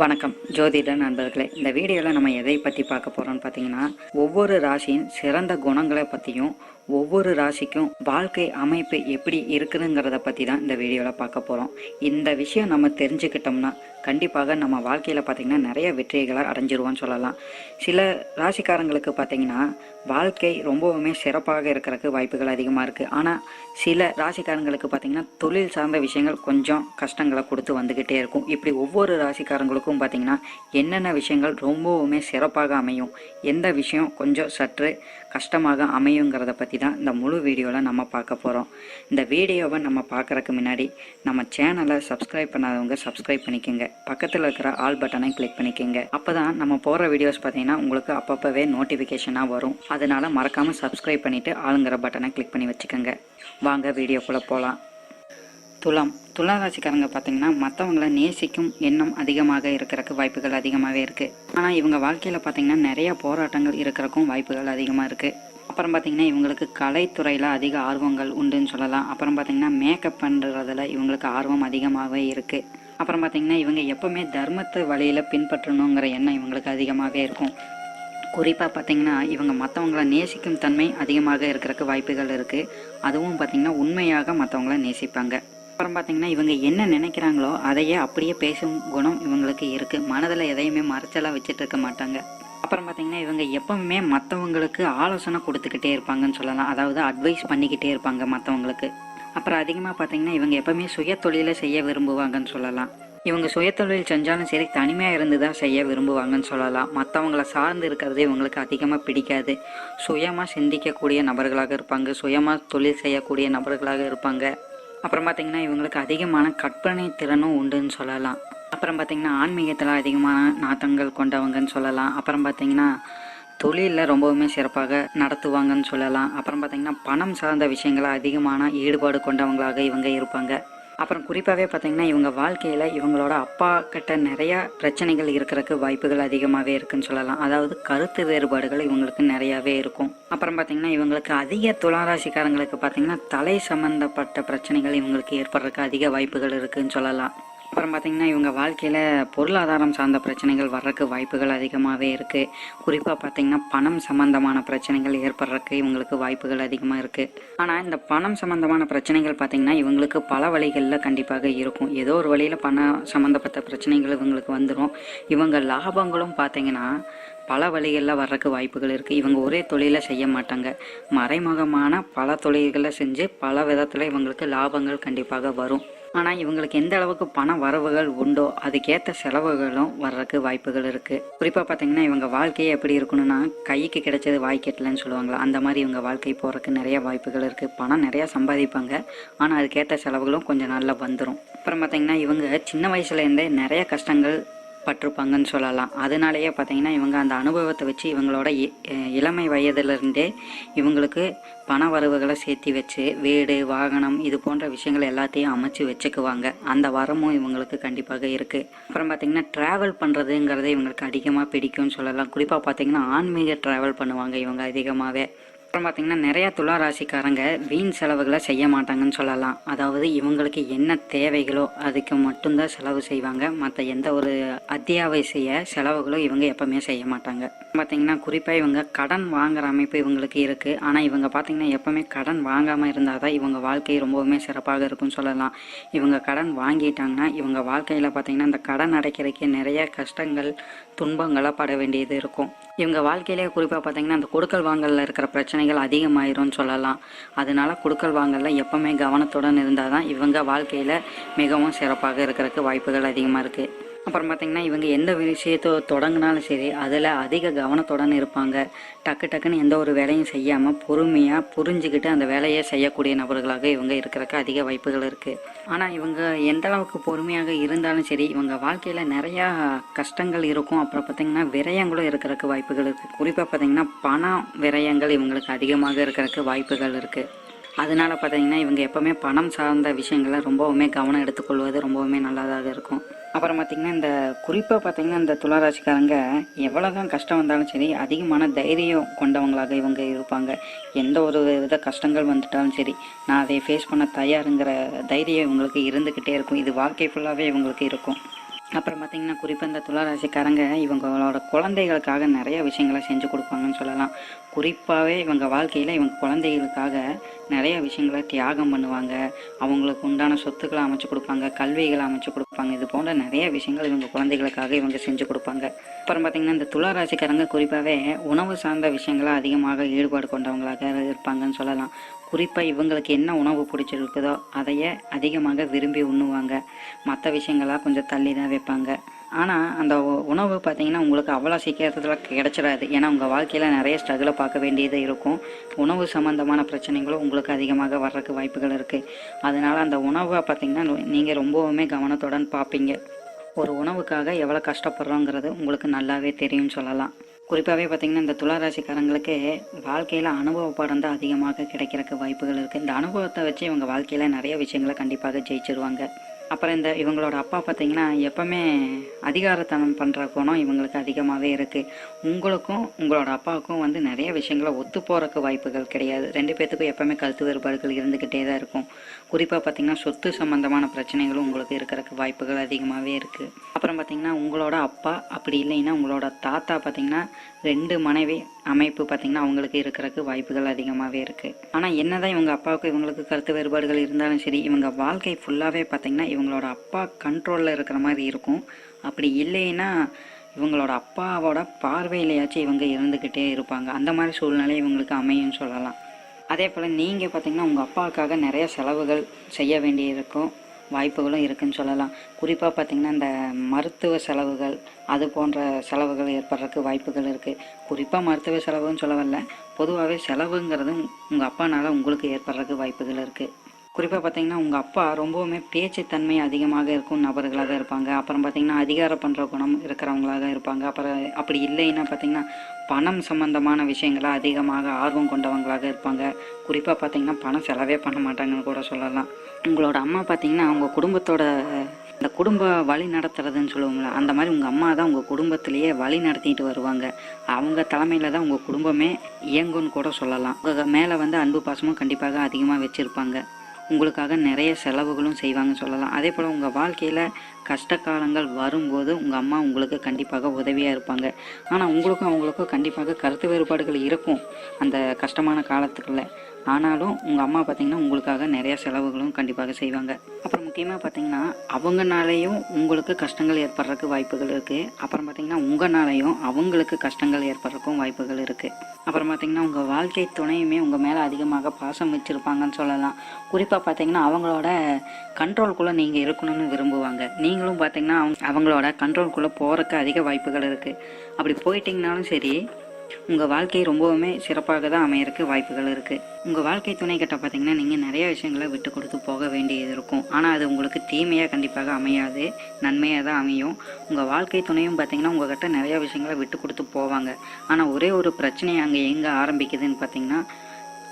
வணக்கம். ஜோதிட நண்பர்களே இந்த வீடியோவில் நம்ம எதை பற்றி பார்க்க போகிறோம்னு பார்த்தீங்கன்னா ஒவ்வொரு ராசியின் சிறந்த குணங்களை பற்றியும் ஒவ்வொரு ராசிக்கும் வாழ்க்கை அமைப்பு எப்படி இருக்குதுங்கிறத பற்றி தான் இந்த வீடியோவில் பார்க்க போகிறோம் இந்த விஷயம் நம்ம தெரிஞ்சுக்கிட்டோம்னா கண்டிப்பாக நம்ம வாழ்க்கையில் பார்த்திங்கன்னா நிறைய வெற்றிகளை அடைஞ்சிருவோம்னு சொல்லலாம். சில ராசிக்காரங்களுக்கு பார்த்திங்கன்னா வாழ்க்கை ரொம்பவுமே சிறப்பாக இருக்கிறதுக்கு வாய்ப்புகள் அதிகமாக இருக்குது ஆனால் சில ராசிக்காரங்களுக்கு பார்த்திங்கன்னா தொழில் சார்ந்த விஷயங்கள் கொஞ்சம் கஷ்டங்களை கொடுத்து வந்துக்கிட்டே இருக்கும். இப்படி ஒவ்வொரு ராசிக்காரங்களுக்கும் பார்த்திங்கன்னா என்னென்ன விஷயங்கள் ரொம்பவுமே சிறப்பாக அமையும். எந்த விஷயம் கொஞ்சம் சற்று கஷ்டமாக அமையுங்கிறத பற்றி தான் இந்த முழு வீடியோவில் நம்ம பார்க்க போகிறோம் இந்த வீடியோவை நம்ம பார்க்குறக்கு முன்னாடி நம்ம சேனலை சப்ஸ்கிரைப் பண்ணாதவங்க சப்ஸ்கிரைப் பண்ணிக்கோங்க. பக்கத்தில் இருக்கிற ஆல் பட்டனை கிளிக் பண்ணிக்கோங்க. அப்போ தான் நம்ம போகிற வீடியோஸ் பார்த்தீங்கன்னா உங்களுக்கு அப்பப்போவே நோட்டிஃபிகேஷனாக வரும். அதனால் மறக்காமல் சப்ஸ்கிரைப் பண்ணிவிட்டு ஆளுங்கிற பட்டனை கிளிக் பண்ணி வச்சுக்கோங்க. வாங்க வீடியோக்குள்ளே போகலாம் துலாம். துலா ராசிக்காரங்க பார்த்தீங்கன்னா மற்றவங்கள நேசிக்கும் எண்ணம் அதிகமாக இருக்கிறக்கு வாய்ப்புகள் அதிகமாகவே இருக்குது ஆனால் இவங்க வாழ்க்கையில் பார்த்தீங்கன்னா நிறைய போராட்டங்கள் இருக்கிறக்கும் வாய்ப்புகள் அதிகமாக இருக்குது அப்புறம் பார்த்தீங்கன்னா இவங்களுக்கு கலைத்துறையில் அதிக ஆர்வங்கள் உண்டுன்னு சொல்லலாம். அப்புறம் பார்த்தீங்கன்னா மேக்கப் பண்ணுறதுல இவங்களுக்கு ஆர்வம் அதிகமாகவே இருக்குது அப்புறம் பார்த்தீங்கன்னா இவங்க எப்போவுமே தர்மத்தை வழியில் பின்பற்றணுங்கிற எண்ணம் இவங்களுக்கு அதிகமாகவே இருக்கும். குறிப்பாக பார்த்தீங்கன்னா இவங்க மற்றவங்கள நேசிக்கும் தன்மை அதிகமாக இருக்கிறக்கு வாய்ப்புகள் இருக்குது அதுவும் பார்த்தீங்கன்னா உண்மையாக மற்றவங்கள நேசிப்பாங்க. அப்புறம் பார்த்தீங்கன்னா இவங்க என்ன நினைக்கிறாங்களோ அதையே அப்படியே பேசும் குணம் இவங்களுக்கு இருக்குது மனதில் எதையுமே மறைச்சலாக வச்சுட்டு இருக்க மாட்டாங்க. அப்புறம் பார்த்தீங்கன்னா இவங்க எப்பவுமே மற்றவங்களுக்கு ஆலோசனை கொடுத்துக்கிட்டே இருப்பாங்கன்னு சொல்லலாம். அதாவது அட்வைஸ் பண்ணிக்கிட்டே இருப்பாங்க மற்றவங்களுக்கு அப்புறம் அதிகமாக பார்த்தீங்கன்னா இவங்க எப்பவுமே சுய தொழிலை செய்ய விரும்புவாங்கன்னு சொல்லலாம். இவங்க சுயத்தொழில் செஞ்சாலும் சரி தனிமையாக இருந்து தான் செய்ய விரும்புவாங்கன்னு சொல்லலாம். மற்றவங்கள சார்ந்து இருக்கிறது இவங்களுக்கு அதிகமாக பிடிக்காது. சுயமாக சிந்திக்கக்கூடிய நபர்களாக இருப்பாங்க. சுயமாக தொழில் செய்யக்கூடிய நபர்களாக இருப்பாங்க. அப்புறம் பார்த்தீங்கன்னா இவங்களுக்கு அதிகமான கற்பனை திறனும் உண்டுன்னு சொல்லலாம். அப்புறம் பார்த்தீங்கன்னா ஆன்மீகத்தில் அதிகமான நாட்டங்கள் கொண்டவங்கன்னு சொல்லலாம். அப்புறம் பார்த்தீங்கன்னா தொழிலில் ரொம்பவுமே சிறப்பாக நடத்துவாங்கன்னு சொல்லலாம். அப்புறம் பார்த்தீங்கன்னா பணம் சார்ந்த விஷயங்களை அதிகமான ஈடுபாடு கொண்டவங்களாக இவங்க இருப்பாங்க. அப்புறம் குறிப்பாகவே பார்த்தீங்கன்னா இவங்க வாழ்க்கையில் இவங்களோட அப்பா கிட்ட நிறையா பிரச்சனைகள் இருக்கிறதுக்கு வாய்ப்புகள் அதிகமாகவே இருக்குன்னு சொல்லலாம். அதாவது கருத்து வேறுபாடுகள் இவங்களுக்கு நிறையாவே இருக்கும். அப்புறம் பார்த்தீங்கன்னா இவங்களுக்கு அதிக துளாராசிக்காரங்களுக்கு பார்த்தீங்கன்னா தலை சம்பந்தப்பட்ட பிரச்சனைகள் இவங்களுக்கு ஏற்படுறதுக்கு அதிக வாய்ப்புகள் இருக்குன்னு சொல்லலாம். அப்புறம் பார்த்திங்கன்னா இவங்க வாழ்க்கையில் பொருளாதாரம் சார்ந்த பிரச்சனைகள் வர்றதுக்கு வாய்ப்புகள் அதிகமாகவே இருக்குது குறிப்பாக பார்த்திங்கன்னா பணம் சம்மந்தமான பிரச்சனைகள் ஏற்படுறதுக்கு இவங்களுக்கு வாய்ப்புகள் அதிகமாக இருக்குது ஆனால் இந்த பணம் சம்மந்தமான பிரச்சனைகள் பார்த்திங்கன்னா இவங்களுக்கு பல வழிகளில் கண்டிப்பாக இருக்கும். ஏதோ ஒரு வழியில் பணம் சம்மந்தப்பட்ட பிரச்சனைகள் இவங்களுக்கு வந்துடும் இவங்க லாபங்களும் பார்த்திங்கன்னா பல வழிகளில் வர்றதுக்கு வாய்ப்புகள் இருக்குது இவங்க ஒரே தொழிலை செய்ய மாட்டாங்க. மறைமுகமான பல தொழில்களை செஞ்சு பல விதத்தில் இவங்களுக்கு லாபங்கள் கண்டிப்பாக வரும். ஆனால் இவங்களுக்கு எந்த அளவுக்கு பண வரவுகள் உண்டோ அதுக்கேற்ற செலவுகளும் வர்றதுக்கு வாய்ப்புகள் இருக்குது குறிப்பாக பார்த்தீங்கன்னா இவங்க வாழ்க்கையே எப்படி இருக்கணும்னா கைக்கு கிடைச்சது வாய் கெட்டலன்னு சொல்லுவாங்களா அந்த மாதிரி இவங்க வாழ்க்கை போகிறதுக்கு நிறைய வாய்ப்புகள் இருக்குது பணம் நிறையா சம்பாதிப்பாங்க. ஆனால் அதுக்கேற்ற செலவுகளும் கொஞ்சம் நாளில் வந்துடும் அப்புறம் பார்த்தீங்கன்னா இவங்க சின்ன வயசுலேருந்தே நிறைய கஷ்டங்கள் பட்டிருப்பாங்கன்னு சொல்லலாம். அதனாலேயே பார்த்தீங்கன்னா இவங்க அந்த அனுபவத்தை வச்சு இவங்களோட இ- இளமை வயதிலிருந்தே இவங்களுக்கு பண வரவுகளை சேர்த்து வச்சு வீடு வாகனம் இது போன்ற விஷயங்கள் எல்லாத்தையும் அமைச்சு வச்சுக்குவாங்க. அந்த வரமும் இவங்களுக்கு கண்டிப்பாக இருக்குது அப்புறம் பார்த்தீங்கன்னா ட்ராவல் பண்ணுறதுங்கிறது இவங்களுக்கு அதிகமாக பிடிக்கும்னு சொல்லலாம். குறிப்பாக பார்த்தீங்கன்னா ஆன்மீக ட்ராவல் பண்ணுவாங்க இவங்க அதிகமாகவே அப்புறம் பார்த்தீங்கன்னா நிறையா துலா ராசிக்காரங்க வீண் செலவுகளை செய்ய மாட்டாங்கன்னு சொல்லலாம். அதாவது இவங்களுக்கு என்ன தேவைகளோ அதுக்கு மட்டும்தான் செலவு செய்வாங்க. மற்ற எந்த ஒரு அத்தியாவசிய செலவுகளும் இவங்க எப்பவுமே செய்ய மாட்டாங்க. பார்த்தீங்கன்னா குறிப்பாக இவங்க கடன் வாங்குற அமைப்பு இவங்களுக்கு இருக்குது ஆனால் இவங்க பார்த்தீங்கன்னா எப்பவுமே கடன் வாங்காமல் இருந்தால் தான் இவங்க வாழ்க்கை ரொம்பவுமே சிறப்பாக இருக்கும்னு சொல்லலாம். இவங்க கடன் வாங்கிட்டாங்கன்னா இவங்க வாழ்க்கையில் பார்த்தீங்கன்னா இந்த கடன் அடைக்கிறதுக்கே நிறைய கஷ்டங்கள் துன்பங்களாக பட வேண்டியது இருக்கும். இவங்க வாழ்க்கையிலே குறிப்பாக பார்த்தீங்கன்னா அந்த கொடுக்கல் வாங்கலில் இருக்கிற பிரச்சனைகள் அதிகமாயிரும்னு சொல்லலாம். அதனால கொடுக்கல் வாங்கலில் எப்பவுமே கவனத்துடன் இருந்தால் தான் இவங்க வாழ்க்கையில் மிகவும் சிறப்பாக இருக்கிறதுக்கு வாய்ப்புகள் அதிகமாக இருக்குது அப்புறம் பார்த்தீங்கன்னா இவங்க எந்த விஷயத்தை தொடங்கினாலும் சரி அதில் அதிக கவனத்துடன் இருப்பாங்க. டக்கு டக்குன்னு எந்த ஒரு வேலையும் செய்யாமல் பொறுமையாக புரிஞ்சுக்கிட்டு அந்த வேலையை செய்யக்கூடிய நபர்களாக இவங்க இருக்கிறக்கு அதிக வாய்ப்புகள் இருக்குது ஆனால் இவங்க எந்த அளவுக்கு பொறுமையாக இருந்தாலும் சரி இவங்க வாழ்க்கையில் நிறையா கஷ்டங்கள் இருக்கும். அப்புறம் பார்த்திங்கன்னா விரயங்களும் இருக்கிறக்கு வாய்ப்புகள் இருக்குது குறிப்பாக பார்த்திங்கன்னா பணம் விரயங்கள் இவங்களுக்கு அதிகமாக இருக்கிறதுக்கு வாய்ப்புகள் இருக்குது அதனால பார்த்தீங்கன்னா இவங்க எப்போவுமே பணம் சார்ந்த விஷயங்களை ரொம்பவுமே கவனம் எடுத்துக்கொள்வது ரொம்பவுமே நல்லதாக இருக்கும். அப்புறம் பார்த்தீங்கன்னா இந்த குறிப்பாக பார்த்தீங்கன்னா இந்த துளாராசிக்காரங்க எவ்வளோதான் கஷ்டம் வந்தாலும் சரி அதிகமான தைரியம் கொண்டவங்களாக இவங்க இருப்பாங்க. எந்த ஒரு வித கஷ்டங்கள் வந்துட்டாலும் சரி நான் அதை ஃபேஸ் பண்ண தயாருங்கிற தைரியம் இவங்களுக்கு இருந்துக்கிட்டே இருக்கும். இது வாழ்க்கை ஃபுல்லாகவே இவங்களுக்கு இருக்கும். அப்புறம் பார்த்தீங்கன்னா குறிப்பாக இந்த துளாராசிக்காரங்க இவங்களோட குழந்தைகளுக்காக நிறைய விஷயங்களை செஞ்சு கொடுப்பாங்கன்னு சொல்லலாம். குறிப்பாகவே இவங்க வாழ்க்கையில் இவங்க குழந்தைகளுக்காக நிறைய விஷயங்களை தியாகம் பண்ணுவாங்க. அவங்களுக்கு உண்டான சொத்துக்களை அமைச்சு கொடுப்பாங்க கல்விகளை அமைச்சு கொடுப்பாங்க. இது போன்ற நிறைய விஷயங்கள் இவங்க குழந்தைகளுக்காக இவங்க செஞ்சு கொடுப்பாங்க. அப்புறம் பார்த்தீங்கன்னா இந்த துளாராசிக்காரங்க குறிப்பாகவே உணவு சார்ந்த விஷயங்களை அதிகமாக ஈடுபாடு கொண்டவங்களாக இருப்பாங்கன்னு சொல்லலாம். குறிப்பாக இவங்களுக்கு என்ன உணவு பிடிச்சிருக்குதோ அதையே அதிகமாக விரும்பி உண்ணுவாங்க. மற்ற விஷயங்களாக கொஞ்சம் தள்ளி தான் வைப்பாங்க. ஆனால் அந்த உணவு பார்த்தீங்கன்னா உங்களுக்கு அவ்வளோ சீக்கிரத்தில் கிடச்சிடாது ஏன்னா உங்கள் வாழ்க்கையில் நிறைய ஸ்ட்ரகிளை பார்க்க வேண்டியது இருக்கும். உணவு சம்மந்தமான பிரச்சனைகளும் உங்களுக்கு அதிகமாக வர்றதுக்கு வாய்ப்புகள் இருக்குது அதனால் அந்த உணவை பார்த்தீங்கன்னா நீங்கள் ரொம்பவுமே கவனத்துடன் பார்ப்பீங்க ஒரு உணவுக்காக எவ்வளோ கஷ்டப்படுறோங்கிறது உங்களுக்கு நல்லாவே தெரியும்னு சொல்லலாம். குறிப்பாகவே பார்த்தீங்கன்னா இந்த துளாராசிக்காரங்களுக்கு வாழ்க்கையில் அனுபவ பாடம் தான் அதிகமாக கிடைக்கிறக்கு வாய்ப்புகள் இருக்குது இந்த அனுபவத்தை வச்சு இவங்க வாழ்க்கையில் நிறைய விஷயங்களை கண்டிப்பாக ஜெயிச்சிருவாங்க. அப்புறம் இந்த இவங்களோட அப்பா பார்த்தீங்கன்னா எப்பவுமே அதிகாரத்தனம் பண்ணுற குணம் இவங்களுக்கு அதிகமாகவே இருக்குது உங்களுக்கும் உங்களோட அப்பாவுக்கும் வந்து நிறைய விஷயங்களை ஒத்து போகிறக்கு வாய்ப்புகள் கிடையாது. ரெண்டு பேர்த்துக்கும் எப்பவுமே கருத்து வேறுபாடுகள் இருந்துக்கிட்டே தான் இருக்கும். குறிப்பாக பார்த்தீங்கன்னா சொத்து சம்பந்தமான பிரச்சனைகளும் உங்களுக்கு இருக்கிறக்கு வாய்ப்புகள் அதிகமாகவே இருக்குது அப்புறம் பார்த்தீங்கன்னா உங்களோட அப்பா அப்படி இல்லைன்னா உங்களோட தாத்தா பார்த்தீங்கன்னா ரெண்டு மனைவி அமைப்பு பார்த்தீங்கன்னா அவங்களுக்கு இருக்கிறதுக்கு வாய்ப்புகள் அதிகமாகவே இருக்குது ஆனால் என்னதான் இவங்க அப்பாவுக்கு இவங்களுக்கு கருத்து வேறுபாடுகள் இருந்தாலும் சரி இவங்க வாழ்க்கை ஃபுல்லாகவே பார்த்திங்கன்னா இவங்களோட அப்பா கண்ட்ரோலில் இருக்கிற மாதிரி இருக்கும். அப்படி இல்லைன்னா இவங்களோட அப்பாவோட பார்வையிலையாச்சும் இவங்க இருந்துக்கிட்டே இருப்பாங்க. அந்த மாதிரி சூழ்நிலை இவங்களுக்கு அமையும்னு சொல்லலாம். அதே போல் நீங்கள் பார்த்தீங்கன்னா உங்கள் அப்பாவுக்காக நிறைய செலவுகள் செய்ய வேண்டியிருக்கும். வாய்ப்புகளும் இருக்குன்னு சொல்லலாம். குறிப்பாக பார்த்திங்கன்னா இந்த மருத்துவ செலவுகள் அது போன்ற செலவுகள் ஏற்படுறதுக்கு வாய்ப்புகள் இருக்குது குறிப்பாக மருத்துவ செலவுன்னு சொல்ல வரல பொதுவாகவே செலவுங்கிறது உங்கள் அப்பானால உங்களுக்கு ஏற்படுறதுக்கு வாய்ப்புகள் இருக்குது குறிப்பாக பார்த்தீங்கன்னா உங்கள் அப்பா ரொம்பவுமே பேச்சுத்தன்மை அதிகமாக இருக்கும் நபர்களாக இருப்பாங்க. அப்புறம் பார்த்தீங்கன்னா அதிகாரம் பண்ணுற குணம் இருக்கிறவங்களாக இருப்பாங்க. அப்புறம் அப்படி இல்லைன்னா பார்த்தீங்கன்னா பணம் சம்பந்தமான விஷயங்களை அதிகமாக ஆர்வம் கொண்டவங்களாக இருப்பாங்க. குறிப்பாக பார்த்தீங்கன்னா பணம் செலவே பண்ண மாட்டாங்கன்னு கூட சொல்லலாம். உங்களோட அம்மா பார்த்தீங்கன்னா அவங்க குடும்பத்தோட இந்த குடும்ப வழி நடத்துறதுன்னு சொல்லுவோம்ல அந்த மாதிரி உங்கள் அம்மா தான் உங்கள் குடும்பத்திலேயே வழி நடத்திட்டு வருவாங்க. அவங்க தலைமையில் தான் உங்கள் குடும்பமே இயங்கும்னு கூட சொல்லலாம். உங்கள் மேலே வந்து அன்பு பாசமும் கண்டிப்பாக அதிகமாக வச்சுருப்பாங்க. உங்களுக்காக நிறைய செலவுகளும் செய்வாங்கன்னு சொல்லலாம். அதே போல் உங்கள் வாழ்க்கையில் கஷ்ட காலங்கள் வரும்போது உங்கள் அம்மா உங்களுக்கு கண்டிப்பாக உதவியாக இருப்பாங்க. ஆனால் உங்களுக்கும் அவங்களுக்கும் கண்டிப்பாக கருத்து வேறுபாடுகள் இருக்கும் அந்த கஷ்டமான காலத்துக்குள்ள. ஆனாலும் உங்கள் அம்மா பார்த்தீங்கன்னா உங்களுக்காக நிறையா செலவுகளும் கண்டிப்பாக செய்வாங்க. அப்புறம் முக்கியமாக பார்த்தீங்கன்னா அவங்கனாலேயும் உங்களுக்கு கஷ்டங்கள் ஏற்படுறதுக்கு வாய்ப்புகள் இருக்குது அப்புறம் பார்த்தீங்கன்னா உங்களாலையும் அவங்களுக்கு கஷ்டங்கள் ஏற்படுறதுக்கும் வாய்ப்புகள் இருக்குது அப்புறம் பார்த்தீங்கன்னா உங்கள் வாழ்க்கை துணையுமே உங்கள் மேலே அதிகமாக பாசம் வச்சுருப்பாங்கன்னு சொல்லலாம். குறிப்பாக பார்த்தீங்கன்னா அவங்களோட கண்ட்ரோல்குள்ளே நீங்கள் இருக்கணும்னு விரும்புவாங்க. நீங்களும் பார்த்தீங்கன்னா அவங்க அவங்களோட கண்ட்ரோல்குள்ளே போகிறக்கு அதிக வாய்ப்புகள் இருக்குது அப்படி போயிட்டீங்கனாலும் சரி உங்கள் வாழ்க்கை ரொம்பவுமே சிறப்பாக தான் அமையறக்கு வாய்ப்புகள் இருக்குது உங்கள் வாழ்க்கை துணை கிட்ட பார்த்தீங்கன்னா நீங்கள் நிறைய விஷயங்களை விட்டு கொடுத்து போக வேண்டியது இருக்கும். ஆனால் அது உங்களுக்கு தீமையாக கண்டிப்பாக அமையாது. நன்மையாக தான் அமையும். உங்கள் வாழ்க்கை துணையும் பார்த்தீங்கன்னா உங்கள்கிட்ட நிறைய விஷயங்களை விட்டு கொடுத்து போவாங்க. ஆனால் ஒரே ஒரு பிரச்சனை அங்கே எங்கே ஆரம்பிக்குதுன்னு பார்த்தீங்கன்னா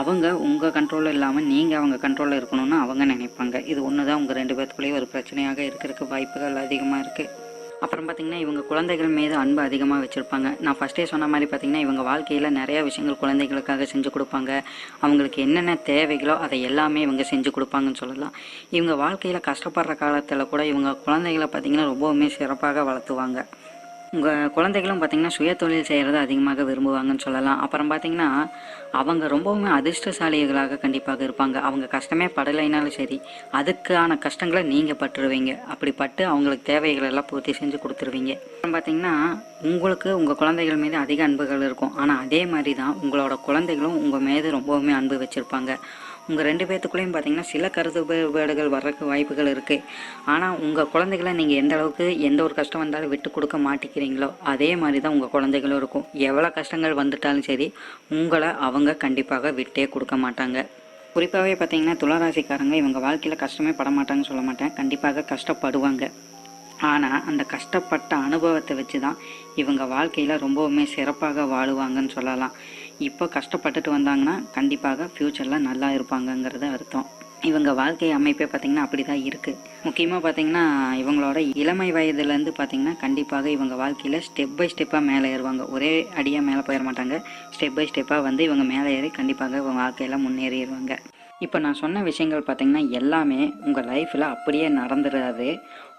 அவங்க உங்கள் கண்ட்ரோலில் இல்லாமல் நீங்கள் அவங்க கண்ட்ரோலில் இருக்கணும்னு அவங்க நினைப்பாங்க. இது ஒன்று தான் உங்கள் ரெண்டு பேர்த்துக்குள்ளேயே ஒரு பிரச்சனையாக இருக்கிறதுக்கு வாய்ப்புகள் அதிகமாக இருக்குது அப்புறம் பார்த்திங்கன்னா இவங்க குழந்தைகள் மீது அன்பு அதிகமாக வச்சுருப்பாங்க. நான் ஃபஸ்ட்டே சொன்ன மாதிரி பார்த்தீங்கன்னா இவங்க வாழ்க்கையில் நிறையா விஷயங்கள் குழந்தைகளுக்காக செஞ்சு கொடுப்பாங்க. அவங்களுக்கு என்னென்ன தேவைகளோ அதை எல்லாமே இவங்க செஞ்சு கொடுப்பாங்கன்னு சொல்லலாம். இவங்க வாழ்க்கையில் கஷ்டப்படுற காலத்தில் கூட இவங்க குழந்தைகளை பார்த்தீங்கன்னா ரொம்பவுமே சிறப்பாக வளர்த்துவாங்க. உங்கள் குழந்தைகளும் பார்த்தீங்கன்னா சுய தொழில் செய்கிறத அதிகமாக விரும்புவாங்கன்னு சொல்லலாம். அப்புறம் பார்த்தீங்கன்னா அவங்க ரொம்பவுமே அதிர்ஷ்டசாலிகளாக கண்டிப்பாக இருப்பாங்க. அவங்க கஷ்டமே படலைனாலும் சரி அதுக்கான கஷ்டங்களை நீங்கள் பட்டுருவீங்க. அப்படி பட்டு அவங்களுக்கு தேவைகள் எல்லாம் பூர்த்தி செஞ்சு கொடுத்துருவீங்க. அப்புறம் பார்த்தீங்கன்னா உங்களுக்கு உங்கள் குழந்தைகள் மீது அதிக அன்புகள் இருக்கும். ஆனால் அதே மாதிரி தான் உங்களோட குழந்தைகளும் உங்கள் மீது ரொம்பவுமே அன்பு வச்சுருப்பாங்க. உங்கள் ரெண்டு பேர்த்துக்குள்ளேயும் பார்த்தீங்கன்னா சில கருத்து வேறுபாடுகள் வர்றதுக்கு வாய்ப்புகள் இருக்குது ஆனால் உங்கள் குழந்தைகளை நீங்கள் எந்த அளவுக்கு எந்த ஒரு கஷ்டம் வந்தாலும் விட்டு கொடுக்க மாட்டேங்கிறீங்களோ அதே மாதிரி தான் உங்கள் குழந்தைகளும் இருக்கும். எவ்வளோ கஷ்டங்கள் வந்துட்டாலும் சரி உங்களை அவங்க கண்டிப்பாக விட்டே கொடுக்க மாட்டாங்க. குறிப்பாகவே பார்த்தீங்கன்னா துளராசிக்காரங்க இவங்க வாழ்க்கையில் கஷ்டமே பட மாட்டாங்கன்னு சொல்ல மாட்டேன். கண்டிப்பாக கஷ்டப்படுவாங்க. ஆனால் அந்த கஷ்டப்பட்ட அனுபவத்தை வச்சு தான் இவங்க வாழ்க்கையில் ரொம்பவுமே சிறப்பாக வாழுவாங்கன்னு சொல்லலாம். இப்போ கஷ்டப்பட்டுட்டு வந்தாங்கன்னா கண்டிப்பாக ஃப்யூச்சரில் நல்லா இருப்பாங்கங்கிறது அர்த்தம். இவங்க வாழ்க்கை அமைப்பே பார்த்திங்கன்னா அப்படி தான் இருக்குது முக்கியமாக பார்த்தீங்கன்னா இவங்களோட இளமை வயதுலேருந்து பார்த்தீங்கன்னா கண்டிப்பாக இவங்க வாழ்க்கையில் ஸ்டெப் பை ஸ்டெப்பாக மேலே ஏறுவாங்க. ஒரே அடியாக மேலே போயிட மாட்டாங்க. ஸ்டெப் பை ஸ்டெப்பாக வந்து இவங்க மேலே ஏறி கண்டிப்பாக இவங்க வாழ்க்கையில் முன்னேறிடுவாங்க. இப்போ நான் சொன்ன விஷயங்கள் பார்த்தீங்கன்னா எல்லாமே உங்கள் லைஃப்பில் அப்படியே நடந்துடாது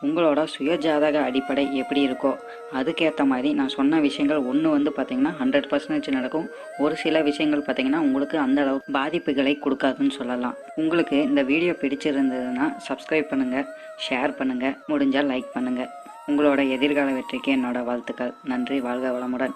உங்களோட சுயஜாதக அடிப்படை எப்படி இருக்கோ அதுக்கேற்ற மாதிரி நான் சொன்ன விஷயங்கள் ஒன்று வந்து பார்த்திங்கன்னா ஹண்ட்ரட் பர்சன்டேஜ் நடக்கும். ஒரு சில விஷயங்கள் பார்த்தீங்கன்னா உங்களுக்கு அந்த அளவுக்கு பாதிப்புகளை கொடுக்காதுன்னு சொல்லலாம். உங்களுக்கு இந்த வீடியோ பிடிச்சிருந்ததுன்னா சப்ஸ்கிரைப் பண்ணுங்கள் ஷேர் பண்ணுங்கள் முடிஞ்சால் லைக் பண்ணுங்கள் உங்களோட எதிர்கால வெற்றிக்கு என்னோட வாழ்த்துக்கள். நன்றி வாழ்க வளமுடன்.